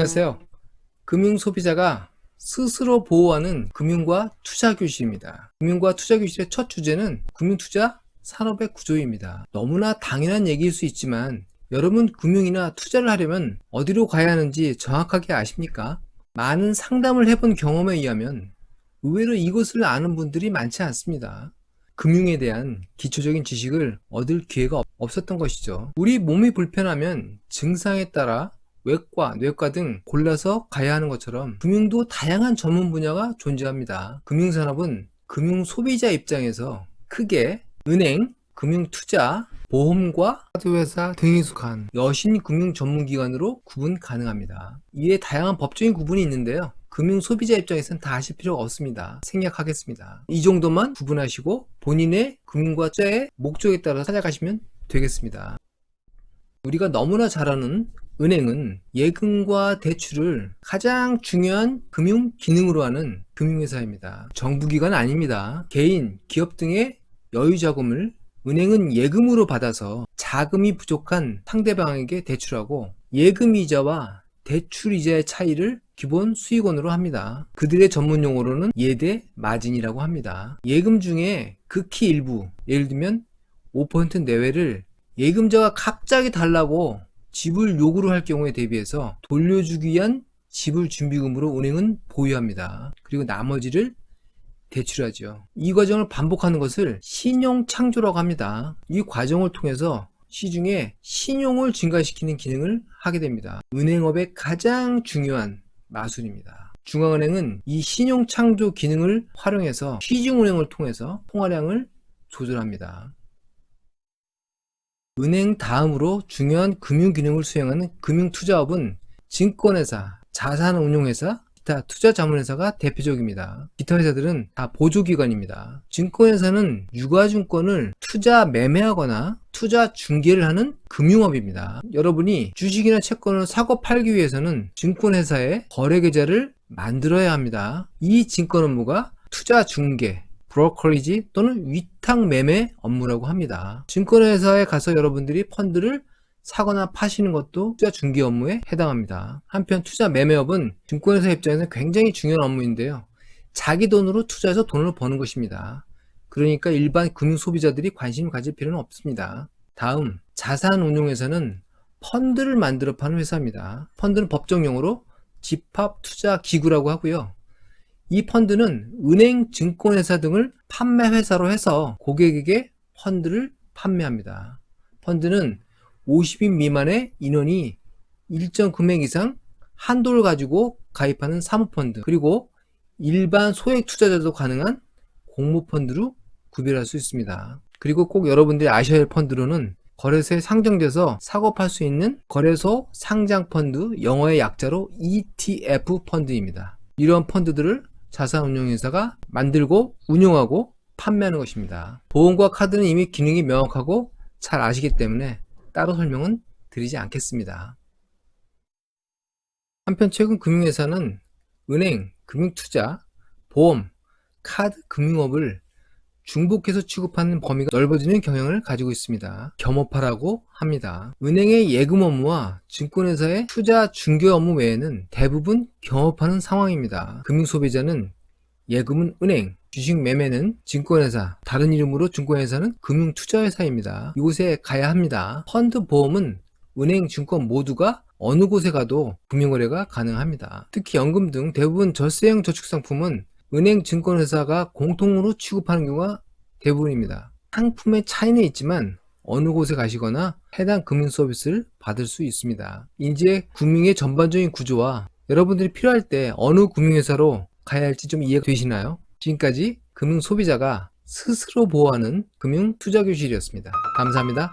안녕하세요. 금융 소비자가 스스로 보호하는 금융과 투자 교실입니다. 금융과 투자 교실의 첫 주제는 금융 투자 산업의 구조입니다. 너무나 당연한 얘기일 수 있지만 여러분 금융이나 투자를 하려면 어디로 가야 하는지 정확하게 아십니까? 많은 상담을 해본 경험에 의하면 의외로 이것을 아는 분들이 많지 않습니다. 금융에 대한 기초적인 지식을 얻을 기회가 없- 없었던 것이죠. 우리 몸이 불편하면 증상에 따라 외과, 뇌과 등 골라서 가야 하는 것처럼 금융도 다양한 전문 분야가 존재합니다. 금융산업은 금융 소비자 입장에서 크게 은행, 금융투자, 보험과 카드회사 등에 속한 여신 금융 전문기관으로 구분 가능합니다. 이에 다양한 법적인 구분이 있는데요. 금융 소비자 입장에서는 다 아실 필요가 없습니다. 생략하겠습니다. 이 정도만 구분하시고 본인의 금융과 투자의 목적에 따라 찾아가시면 되겠습니다. 우리가 너무나 잘 아는 은행은 예금과 대출을 가장 중요한 금융 기능으로 하는 금융회사입니다. 정부기관 아닙니다. 개인, 기업 등의 여유 자금을 은행은 예금으로 받아서 자금이 부족한 상대방에게 대출하고 예금 이자와 대출 이자의 차이를 기본 수익원으로 합니다. 그들의 전문 용어로는 예대 마진이라고 합니다. 예금 중에 극히 일부, 예를 들면 5% 내외를 예금자가 갑자기 달라고 지불 요구를 할 경우에 대비해서 돌려주기 위한 지불 준비금으로 은행은 보유합니다. 그리고 나머지를 대출하죠. 이 과정을 반복하는 것을 신용 창조라고 합니다. 이 과정을 통해서 시중에 신용을 증가시키는 기능을 하게 됩니다. 은행업의 가장 중요한 마술입니다. 중앙은행은 이 신용 창조 기능을 활용해서 시중은행을 통해서 통화량을 조절합니다. 은행 다음으로 중요한 금융 기능을 수행하는 금융투자업은 증권회사, 자산운용회사, 기타 투자자문회사가 대표적입니다. 기타 회사들은 다 보조기관입니다. 증권회사는 유가증권을 투자 매매하거나 투자 중개를 하는 금융업입니다. 여러분이 주식이나 채권을 사고 팔기 위해서는 증권회사에 거래계좌를 만들어야 합니다. 이 증권 업무가 투자 중개, 브로커리지 또는 위탁 매매 업무라고 합니다. 증권회사에 가서 여러분들이 펀드를 사거나 파시는 것도 투자 중개 업무에 해당합니다. 한편 투자 매매업은 증권회사 입장에서 굉장히 중요한 업무인데요. 자기 돈으로 투자해서 돈을 버는 것입니다. 그러니까 일반 금융 소비자들이 관심을 가질 필요는 없습니다. 다음 자산운용회사는 펀드를 만들어 파는 회사입니다. 펀드는 법정 용어로 집합 투자 기구라고 하고요. 이 펀드는 은행, 증권회사 등을 판매 회사로 해서 고객에게 펀드를 판매합니다. 펀드는 50인 미만의 인원이 일정 금액 이상 한도를 가지고 가입하는 사모펀드 그리고 일반 소액 투자자도 가능한 공모펀드로 구별할 수 있습니다. 그리고 꼭 여러분들이 아셔야 할 펀드로는 거래소에 상정돼서 사고 팔 수 있는 거래소 상장 펀드 영어의 약자로 ETF 펀드입니다. 이러한 펀드들을 자산운용회사가 만들고 운용하고 판매하는 것입니다. 보험과 카드는 이미 기능이 명확하고 잘 아시기 때문에 따로 설명은 드리지 않겠습니다. 한편 최근 금융회사는 은행, 금융투자, 보험, 카드, 금융업을 중복해서 취급하는 범위가 넓어지는 경향을 가지고 있습니다. 겸업화라고 합니다. 은행의 예금 업무와 증권회사의 투자 중개 업무 외에는 대부분 겸업하는 상황입니다. 금융소비자는 예금은 은행, 주식 매매는 증권회사, 다른 이름으로 증권회사는 금융투자회사입니다. 이곳에 가야 합니다. 펀드 보험은 은행, 증권 모두가 어느 곳에 가도 금융거래가 가능합니다. 특히 연금 등 대부분 절세형 저축상품은 은행, 증권회사가 공통으로 취급하는 경우가 대부분입니다. 상품의 차이는 있지만 어느 곳에 가시거나 해당 금융 서비스를 받을 수 있습니다. 이제 금융의 전반적인 구조와 여러분들이 필요할 때 어느 금융회사로 가야 할지 좀 이해되시나요? 지금까지 금융 소비자가 스스로 보호하는 금융 투자 교실이었습니다. 감사합니다.